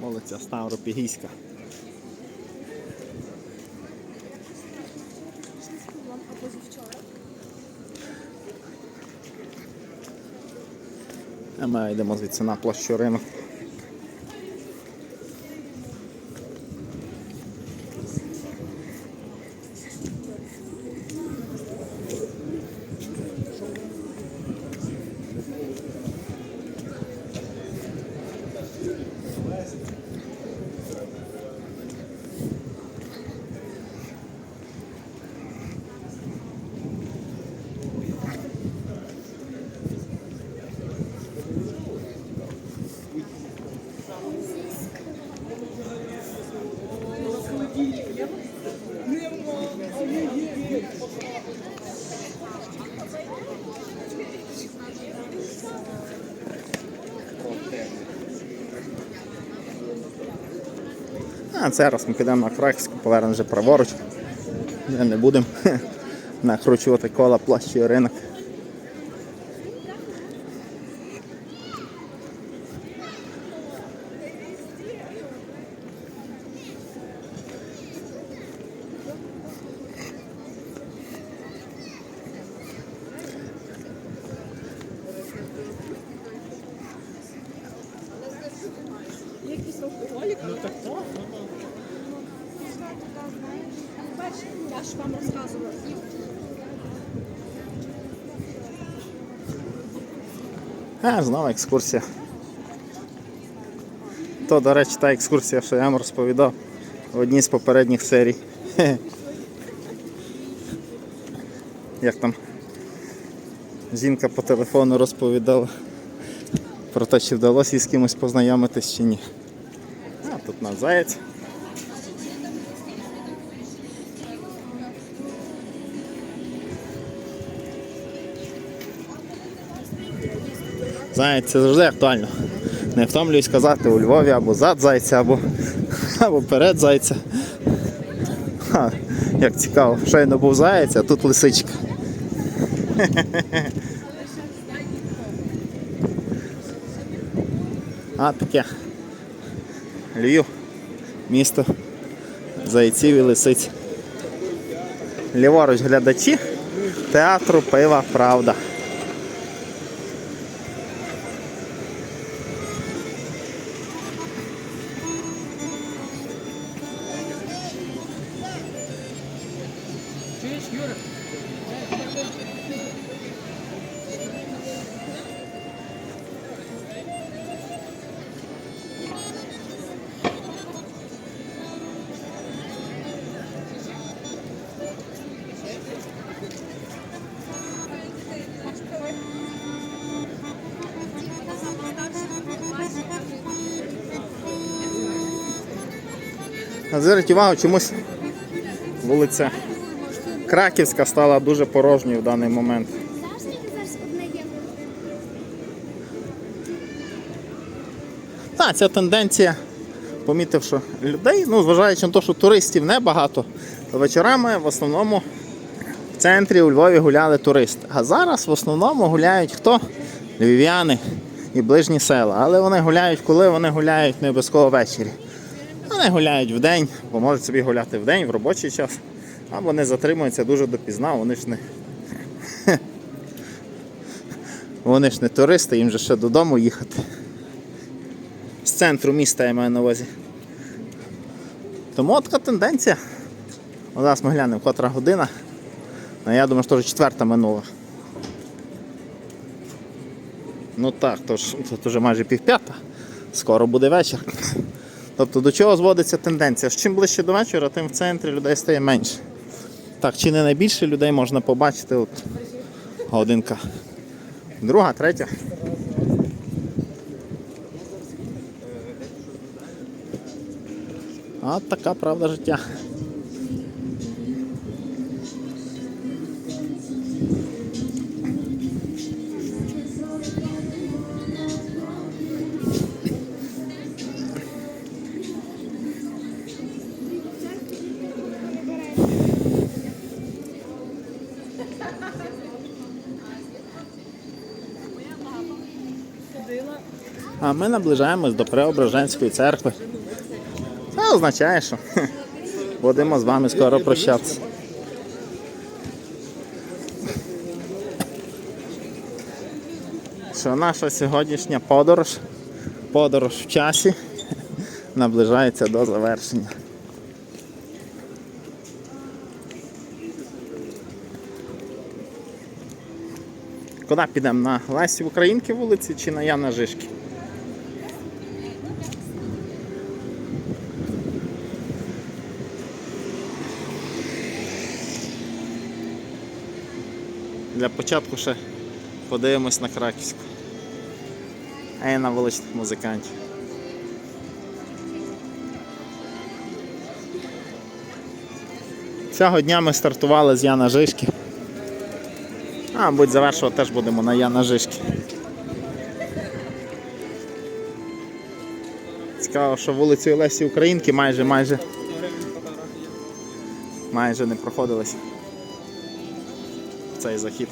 Вулиця Ставропігійська. А ми йдемо звідси на площу ринок. А зараз ми підемо на Краківську, повернемо вже праворуч. Ми не будемо накручувати кола площі ринок. Ну так Я ж вам розказувала. А, знову екскурсія. То, до речі, та екскурсія, що я вам розповідав в одній з попередніх серій. Як там жінка по телефону розповідала про те, чи вдалося їй з кимось познайомитись чи ні. А, тут у нас заєць. Знаєте, це завжди актуально. Не втомлююсь казати у Львові або зад зайця, або, або перед зайця. Ха, як цікаво, щойно був заєць, а тут лисичка. А таке. Львів. Місто зайців і лисиць. Ліворуч глядачі театру пива Правда. Зверніть увагу, чомусь вулиця Краківська стала дуже порожньою в даний момент. Так, ця тенденція, помітив, що людей, ну, зважаючи на те, що туристів небагато, то вечорами в основному в центрі у Львові гуляли туристи. А зараз в основному гуляють хто? Львів'яни і ближні села. Але вони гуляють, коли вони гуляють не обов'язково ввечері. Вони гуляють в день, бо можуть собі гуляти в день, в робочий час. А вони затримуються дуже допізна, вони ж не. Вони ж не туристи, їм же ще додому їхати. З центру міста я маю на увазі. Тому така тенденція. От Зараз ми глянемо, котра година. Ну, я думаю, що вже четверта минула. Ну так, то ж тут вже майже півп'ята. Скоро буде вечір. Тобто до чого зводиться тенденція? Чим ближче до вечора, тим в центрі людей стає менше. Так, чи не найбільше людей можна побачити от годинка. Друга, третя. А така правда життя. А ми наближаємось до Преображенської церкви. Це означає, що будемо з вами скоро прощатися. Що наша сьогоднішня подорож, подорож в часі наближається до завершення. Куди підемо? На Лесі Українки вулиці чи на Яна Жишки? Для початку ще подивимось на Краківську. А я на вуличних музикантів. Цього дня ми стартували з Яна Жишки. А, мабуть, завершувати теж будемо на Яна Жишки. Цікаво, що вулицею Лесі Українки майже майже майже не проходилось цей захід.